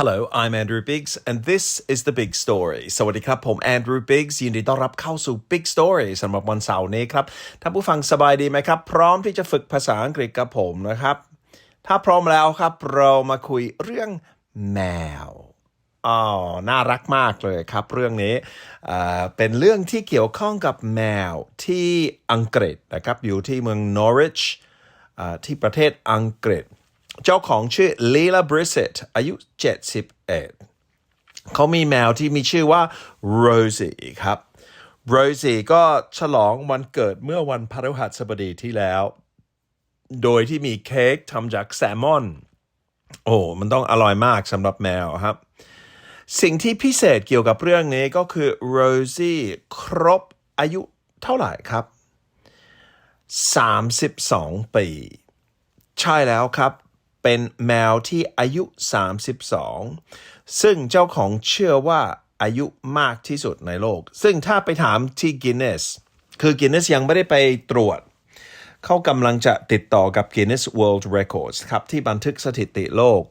Hello, I'm Andrew Biggs, and this is the Big Story. สวัสดีครับ ผม Andrew Biggs ยินดีต้อนรับเข้าสู่ Big Story สำหรับวันเสาร์นี้ครับ ท่านผู้ฟังสบายดีไหมครับ พร้อมที่จะฝึกภาษาอังกฤษกับผมนะครับ ถ้าพร้อมแล้วครับ เรามาคุยเรื่องแมวอ๋อน่ารักมากเลยครับ เรื่องนี้เป็นเรื่องที่เกี่ยวข้องกับแมวที่อังกฤษนะครับ อยู่ที่เมือง Norwich อที่ประเทศอังกฤษ เจ้าของชื่อ Lila Brissett อายุ 71 เขามีแมวที่มีชื่อว่า Rosie ครับ Rosie ก็ฉลองวันเกิดเมื่อวันพฤหัสบดีที่แล้ว โดยที่มีเค้กทำจากแซลมอน โอ้มันต้องอร่อยมากสำหรับแมวครับ สิ่งที่พิเศษเกี่ยวกับเรื่องนี้ก็คือ Rosie ครบอายุเท่าไหร่ครับ 32 ปี ใช่แล้วครับ เป็นแมวที่อายุ 32 ซึ่งเจ้าของเชื่อว่าอายุมากที่สุดในโลก ซึ่งถ้าไปถามที่ Guinness คือ Guinness ยังไม่ได้ไปตรวจ เขากำลังจะติดต่อกับ Guinness World Records ครับ ที่บันทึกสถิติโลก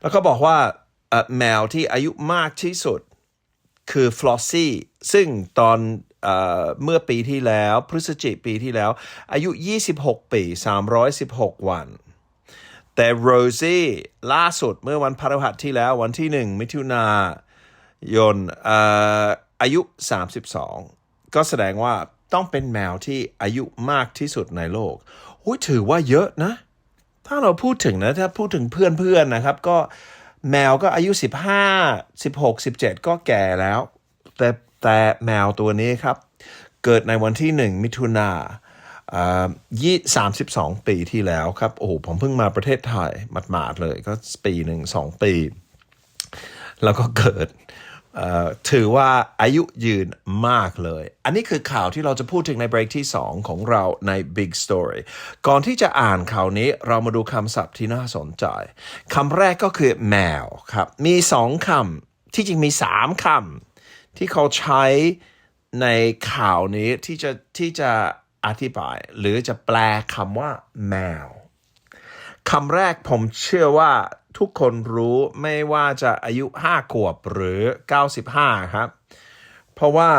แล้วก็บอกว่าแมวที่อายุมากที่สุดคือฟลอสซี่ซึ่งตอนเอเมื่อปีที่แล้ว พฤศจิกปีที่แล้ว อายุ 26 ปี 316 วัน แต่โรซี่ล่าสุดเมื่อวันพฤหัสที่แล้ววันที่ 1 มิถุนายนอายุ 32 ก็แสดงว่าต้องเป็นแมวที่อายุมากที่สุดในโลกหุยถือว่าเยอะนะ ถ้าเราพูดถึงนะ ถ้าพูดถึงเพื่อนๆนะครับ ก็แมวก็อายุ 15 16 17 ก็แก่แล้ว แต่แต่แมวตัวนี้ครับ เกิดในวันที่ 1 มิถุนาอ่า ยี่สามสิบสองปีที่แล้วครับ โอ้โห ผมเพิ่งมาประเทศไทยหมาดๆเลยก็ปีหนึ่งสองปี แล้วก็เกิดถือว่าอายุยืนมากเลย อันนี้คือข่าวที่เราจะพูดถึงในเบรกที่ 2 ของเราใน Big Story ก่อนที่จะอ่านข่าวนี้เรามาดูคำศัพท์ที่น่าสนใจคำแรกก็คือแมวครับ มีสองคำที่จริงมีสามคำที่เขาใช้ในข่าวนี้ที่จะที่จะ อธิบาย หรือจะแปลคำว่าแมวคำแรกผมเชื่อว่าทุกคนรู้ไม่ว่าจะอายุ 5 ขวบหรือ 95 ครับ เพราะว่า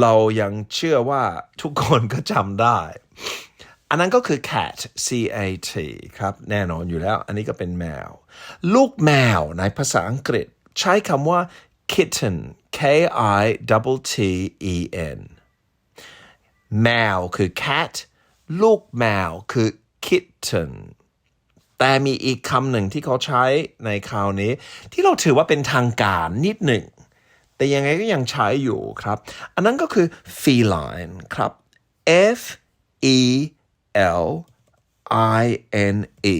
เรายังเชื่อว่าทุกคนก็จำได้ อันนั้นก็คือ cat c a t ครับ แน่นอนอยู่แล้ว อันนี้ก็เป็นแมว ลูกแมวในภาษาอังกฤษ ใช้คำว่า kitten k i t t e n แมวคือ cat ลูกแมวคือ kitten แต่มีอีกคำหนึ่งที่เขาใช้ในคราวนี้ ที่เราถือว่าเป็นทางการนิดหนึ่ง แต่ยังไงก็ยังใช้อยู่ครับ อันนั้นก็คือ feline ครับ F E L I N E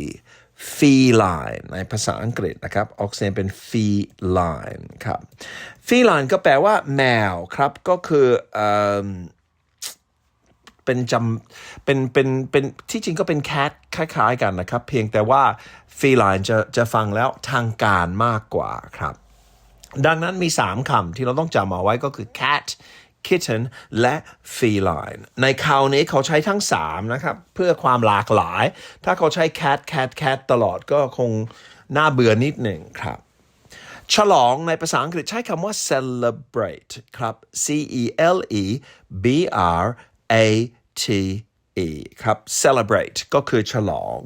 feline ในภาษาอังกฤษนะครับ ออกเสียงเป็น feline ครับ feline ก็แปลว่าแมวครับ ก็คืออ เป็นจำเป็นเป็นเป็นที่จริงก็เป็นแคทคล้ายๆกันนะครับ เพียงแต่ว่าฟีไลน์จะจะฟังแล้วทางการมากกว่าครับ ดังนั้นมี 3คำที่เราต้องจำเอาไว้ก็คือ cat kitten และ feline ในคราวนี้เขาใช้ทั้ง 3 นะครับ เพื่อความหลากหลาย ถ้าเขาใช้ cat cat cat ตลอดก็คงน่าเบื่อนิดหนึ่งครับ ฉลองในภาษาอังกฤษใช้คำว่า celebrate ครับ C E L E B R A T E ครับ celebrate ก็คือฉลอง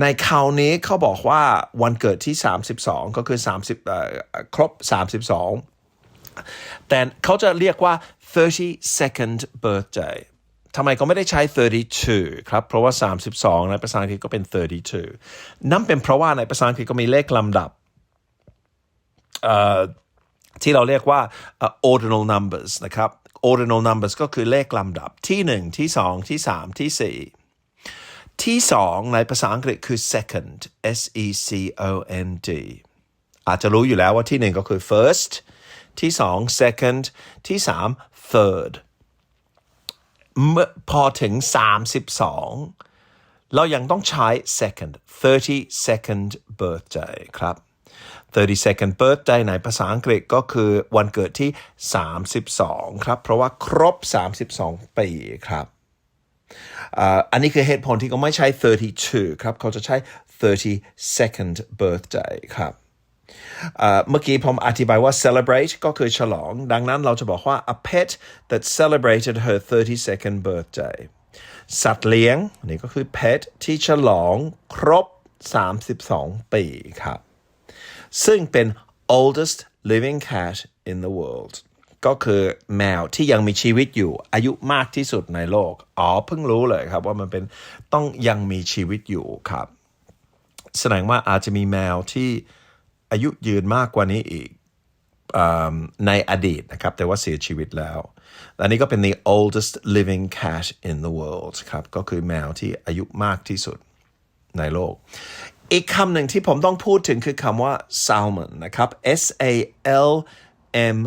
ในคราวนี้เขาบอกว่าวันเกิดที่ 32 ก็คือ 30เอ่อครบ 32 แต่เขาจะเรียกว่า 32nd birthday ทำไมเขาไม่ได้ใช้ 32 ครับ เพราะว่า 32 ในภาษาอังกฤษก็เป็น 32 นั่นเป็นเพราะว่าในภาษาอังกฤษก็มีเลขลำดับ ที่เราเรียกว่า ordinal numbers นะครับ ordinal numbers ก็คือเลขลำดับที่ 1 ที่ 2 ที่ 3 ที่ 4 ที่ 2 ในภาษาอังกฤษคือ second S E C O N D อาจจะรู้อยู่แล้วว่าที่ 1 ก็คือ first ที่ 2 second ที่ 3 third เมื่อพอถึง 32 เรายังต้องใช้ second 32nd birthday ครับ 32nd birthday ในภาษาอังกฤษก็คือวันเกิดที่ 32 ครับ เพราะว่าครบ 32 ปีครับ อันนี้คือเหตุผลที่เขาไม่ใช้ 32 ครับ เขาจะใช้ 32nd birthday ครับเอ่อเมื่อกี้ผมอธิบายว่า celebrate ก็คือฉลอง ดังนั้นเราจะบอกว่า a pet that celebrated her 32nd birthday สัตว์เลี้ยงนี่ก็คือ pet ที่ฉลองครบ 32 ปีครับ ซึ่งเป็น oldest living cat in the world ก็คือแมวที่ยังมีชีวิตอยู่อายุมากที่สุดในโลก อ๋อเพิ่งรู้เลยครับว่ามันเป็นต้องยังมีชีวิตอยู่ครับ แสดงว่าอาจจะมีแมวที่อายุยืนมากกว่านี้อีกอในอดีตนะครับ แต่ว่าเสียชีวิตแล้วอันนี้ก็เป็น the oldest living cat in the world ครับ ก็คือแมวที่อายุมากที่สุดในโลก อีกคำหนึ่งที่ผมต้องพูดถึงคือคำว่า salmon นะครับ S A L M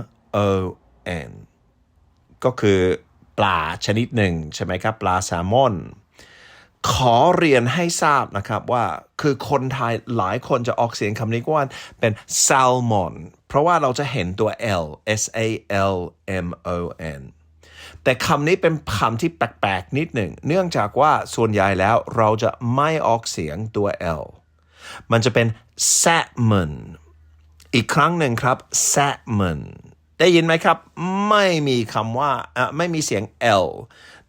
O N ก็คือปลาชนิดหนึ่งใช่ไหมครับ ปลาแซลมอน ขอเรียนให้ทราบนะครับว่าคือคนไทยหลายคนจะออกเสียงคำนี้ว่าเป็น salmon เพราะว่าเราจะเห็นตัว L S A L M O N แต่คำนี้เป็นคำที่แปลก ๆ นิดหนึ่ง เนื่องจากว่าส่วนใหญ่แล้วเราจะไม่ออกเสียงตัว L มันจะเป็น salmon อีกครั้งหนึ่งครับ salmon ได้ยินไหมครับ ไม่มีคำว่าไม่มีเสียง L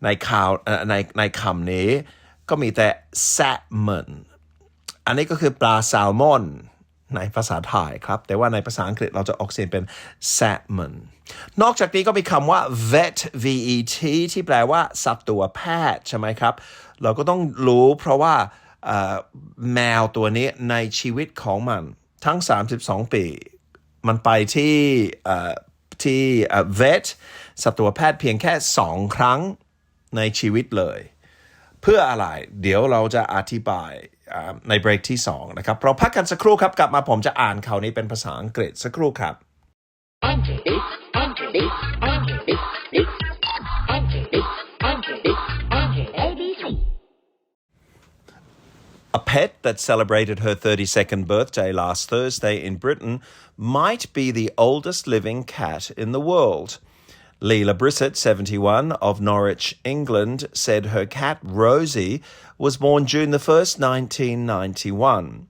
ในข่าวในในคำนี้ ก็มีแต่ salmon อันนี้ก็คือปลาแซลมอนในภาษาไทยครับ แต่ว่าในภาษาอังกฤษเราจะออกเสียงเป็น salmon นอกจากนี้ก็มีคำว่า vet vet ที่แปลว่าสัตวแพทย์ใช่ไหมครับ เราก็ต้องรู้เพราะว่า แมวตัวนี้ในชีวิตของมันทั้ง 32 ปี มันไปที่ที่เอ่อ vet สัตวแพทย์เพียงแค่ 2 ครั้งในชีวิตเลย เพื่ออะไร เดี๋ยวเราจะอธิบายในเบรกที่ 2 นะครับ เราพักกันสักครู่ครับ กลับมาผมจะอ่านข่าวนี้เป็นภาษาอังกฤษสักครู่ครับ Enter this, enter this, enter Pet that celebrated her 32nd birthday last Thursday in Britain might be the oldest living cat in the world. Leela Brissett, 71, of Norwich, England, said her cat Rosie was born June the 1st, 1991.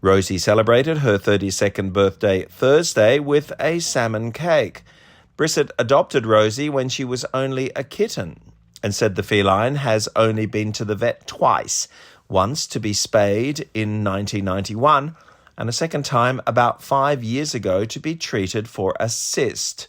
Rosie celebrated her 32nd birthday Thursday with a salmon cake. Brissett adopted Rosie when she was only a kitten and said the feline has only been to the vet twice once to be spayed in 1991, and a second time about five years ago to be treated for a cyst.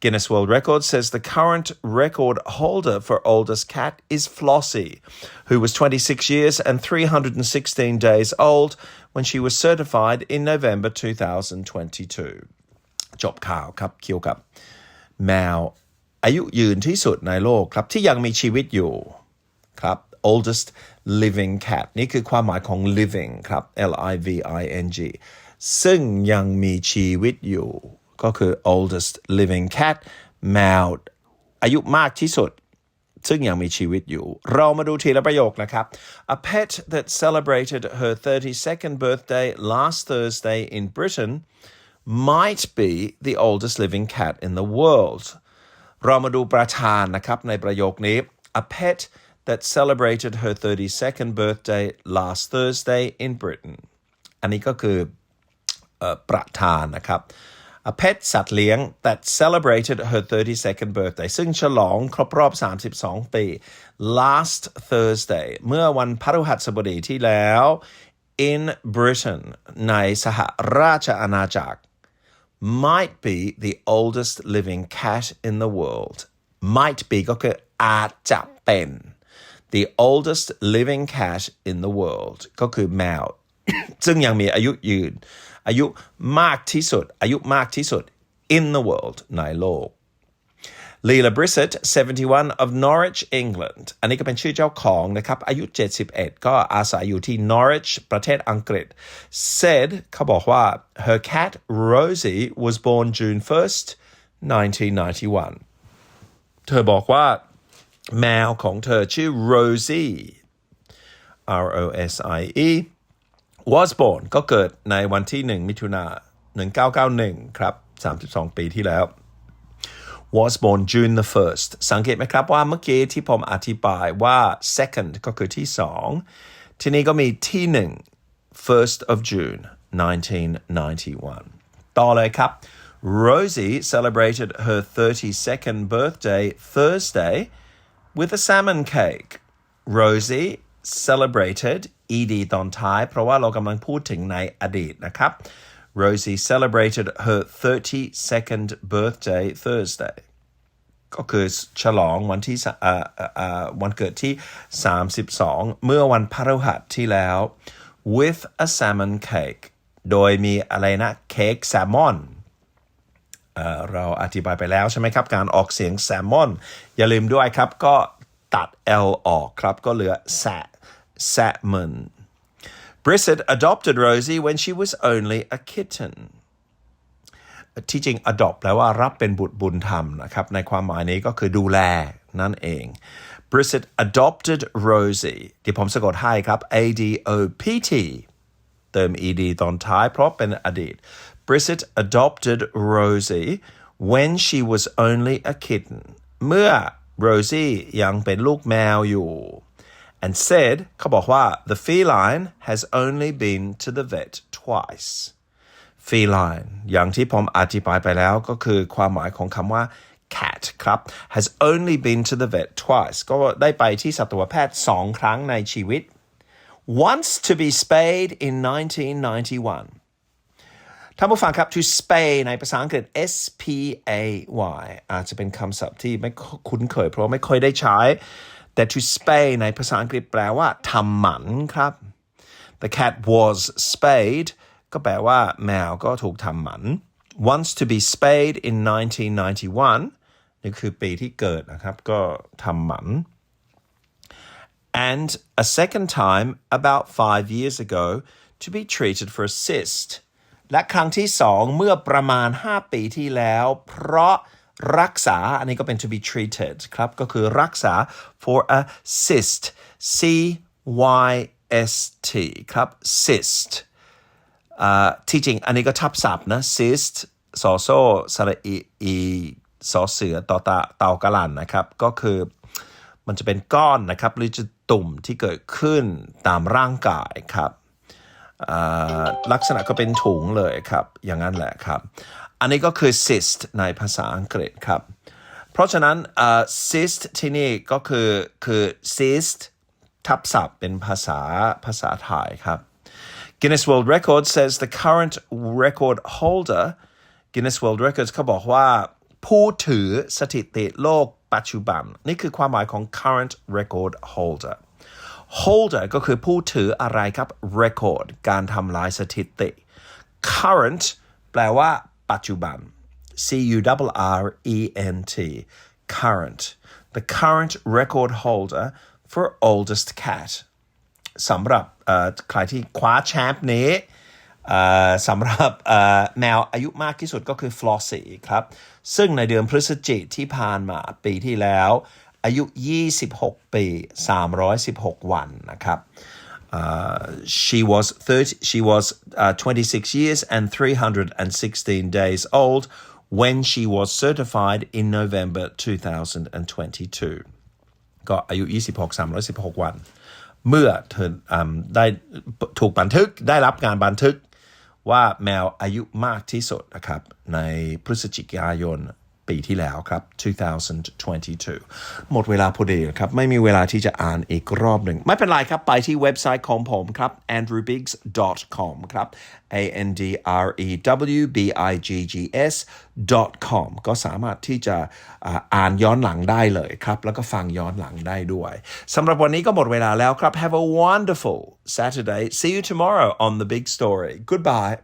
Guinness World Records says the current record holder for oldest cat is Flossie, who was 26 years and 316 days old when she was certified in November 2022. จบข่าวครับเกี่ยวกับ แมวอายุยืนที่สุดในโลกครับที่ยังมีชีวิตอยู่ครับ oldest living cat นี่คือความหมายของ living ครับ L I V I N G ซึ่งยังมีชีวิตอยู่ ก็คือ oldest living cat แมวอายุมากที่สุด ซึ่งยังมีชีวิตอยู่ เรามาดูทีละประโยคนะครับ A pet that celebrated her 32nd birthday last Thursday in Britain might be the oldest living cat in the world เรามาดูประธานนะครับในประโยคนี้ A pet that celebrated her 32nd birthday last Thursday in Britain อันนี้ก็คือ เอ่อประธานนะครับ A pet สัตว์เลี้ยง that celebrated her 32nd birthday ซึ่งฉลองครบรอบ 32 ปี last Thursday เมื่อวันพฤหัสบดีที่แล้ว in Britain ในสหราชอาณาจักร might be the oldest living cat in the world might be ก็คืออาจจะเป็น the oldest living cat in the world ก็คือแมว ซึ่งยังมีอายุยืน อายุมากที่สุด อายุมากที่สุด in the world ในโลก Leela Brissett 71 of Norwich England อันนี้ก็เป็นชื่อเจ้าของนะครับ อายุ 71 ก็อาศัยอยู่ที่ Norwich ประเทศอังกฤษ said เขาบอกว่า her cat Rosie was born June 1st 1991 เธอบอกว่า แมวของเธอชื่อ Rosie R O S I E was born ก็เกิดในวันที่ 1 มิถุนา1991 ครับ 32 ปีที่แล้ว was born June the 1st สังเกตไหมครับว่าเมื่อกี้ที่ผมอธิบายว่า second ก็คือที่ 2 ทีนี้ก็มีที่ 1 first of June 1991 ต่อเลยครับ Rosie celebrated her 32nd birthday Thursday with a salmon cake Rosie celebrated ed ตอนท้าย เพราะว่าเรากำลังพูดถึงในอดีตนะครับ Rosie celebrated her 32nd birthday Thursday ก็คือฉลองวันที่สเอ่อเอ่อเอ่อวันเกิดที่ 32 เมื่อวันพฤหัสที่แล้ว with a salmon cake โดยมีอะไรนะเค้กแซลมอน เราอธิบายไปแล้วใช่ไหมครับ การออกเสียงแซลมอน อย่าลืมด้วยครับ ก็ตัด L ออกครับ ก็เหลือ sa salmon Brissett adopted Rosie when she was only a kitten ที่จริง adopt แปลว่ารับเป็นบุตรบุญธรรมนะครับ ในความหมายนี้ก็คือดูแลนั่นเอง Brissett adopted Rosie เดี๋ยวผมสะกดให้ครับ A D O P T เติม ed ตอนท้ายเพราะเป็นอดีต Brissett adopted Rosie when she was only a kitten เมื่อ Rosie ยังเป็นลูกแมวอยู่ and said เขาบอกว่า the feline has only been to the vet twice feline อย่างที่ผมอธิบายไปแล้วก็คือความหมายของคำว่า cat ครับ has only been to the vet twice ก็ได้ไปที่สัตวแพทย์สองครั้งในชีวิต once to be spayed in 1991 ท่านผู้ฟังครับ to spay ในภาษาอังกฤษ S P A Y อาจจะเป็นคำศัพท์ที่ไม่คุ้นเคยเพราะไม่ค่อยได้ใช้ แต่ to spay ในภาษาอังกฤษแปลว่าทำหมันครับ the cat was spayed ก็แปลว่าแมวก็ถูกทำหมัน once to be spayed in 1991 นี่คือปีที่เกิดนะครับก็ทำหมัน and a second time about five years ago to be treated for a cyst และครั้งที่สองเมื่อประมาณ 5 ปีที่แล้ว เพราะรักษา อันนี้ก็เป็น to be treated ครับ ก็คือรักษา for a cyst C Y S T ครับ cyst ที่จริง อันนี้ก็ทับศัพท์นะ cyst ซอโซสระอีอีสอเสือต่อตาเตากะลันนะครับ ก็คือมันจะเป็นก้อนนะครับ หรือจะตุ่มที่เกิดขึ้นตามร่างกายครับ ลักษณะก็เป็นถุงเลยครับ อย่างนั้นแหละครับ อันนี้ก็คือ cyst ในภาษาอังกฤษครับ เพราะฉะนั้น cyst ที่นี่ก็คือคือ cyst ทับศัพท์เป็นภาษาภาษาไทยครับ Guinness World Records says the current record holder Guinness World Records เขาบอกว่า ผู้ถือสถิติโลกปัจจุบัน นี่คือความหมายของ current record holder holder ก็คือผู้ถืออะไรครับ record การทำลายสถิติ current แปลว่า ปัจจุบัน C U R R E N T current the current record holder for oldest cat สำหรับใครที่คว้าแชมป์นี้สำหรับแมวอายุมากที่สุดก็คือ Flossie ครับ ซึ่งในเดือนพฤศจิกที่ผ่านมาปีที่แล้ว อายุ 26 ปี 316 วันนะครับ Uh, she was 30, she was uh, 26 years and 316 days old when she was certified in November 2022 ก็อายุ 26 316 วัน เมื่อเธออำได้ถูกบันทึกได้รับการบันทึกว่าแมวอายุมากที่สุดนะครับในพฤศจิกายน ปีที่แล้วครับ 2022 หมดเวลาพอดีครับ ไม่มีเวลาที่จะอ่านอีกรอบหนึ่ง ไม่เป็นไรครับ ไปที่เว็บไซต์ของผมครับ andrewbiggs.com ครับ a n d r e w b i g g s com ก็สามารถที่จะอ่าอ่านย้อนหลังได้เลยครับ แล้วก็ฟังย้อนหลังได้ด้วยสำหรับวันนี้ก็หมดเวลาแล้วครับ Have a wonderful Saturday See you tomorrow on the big story Goodbye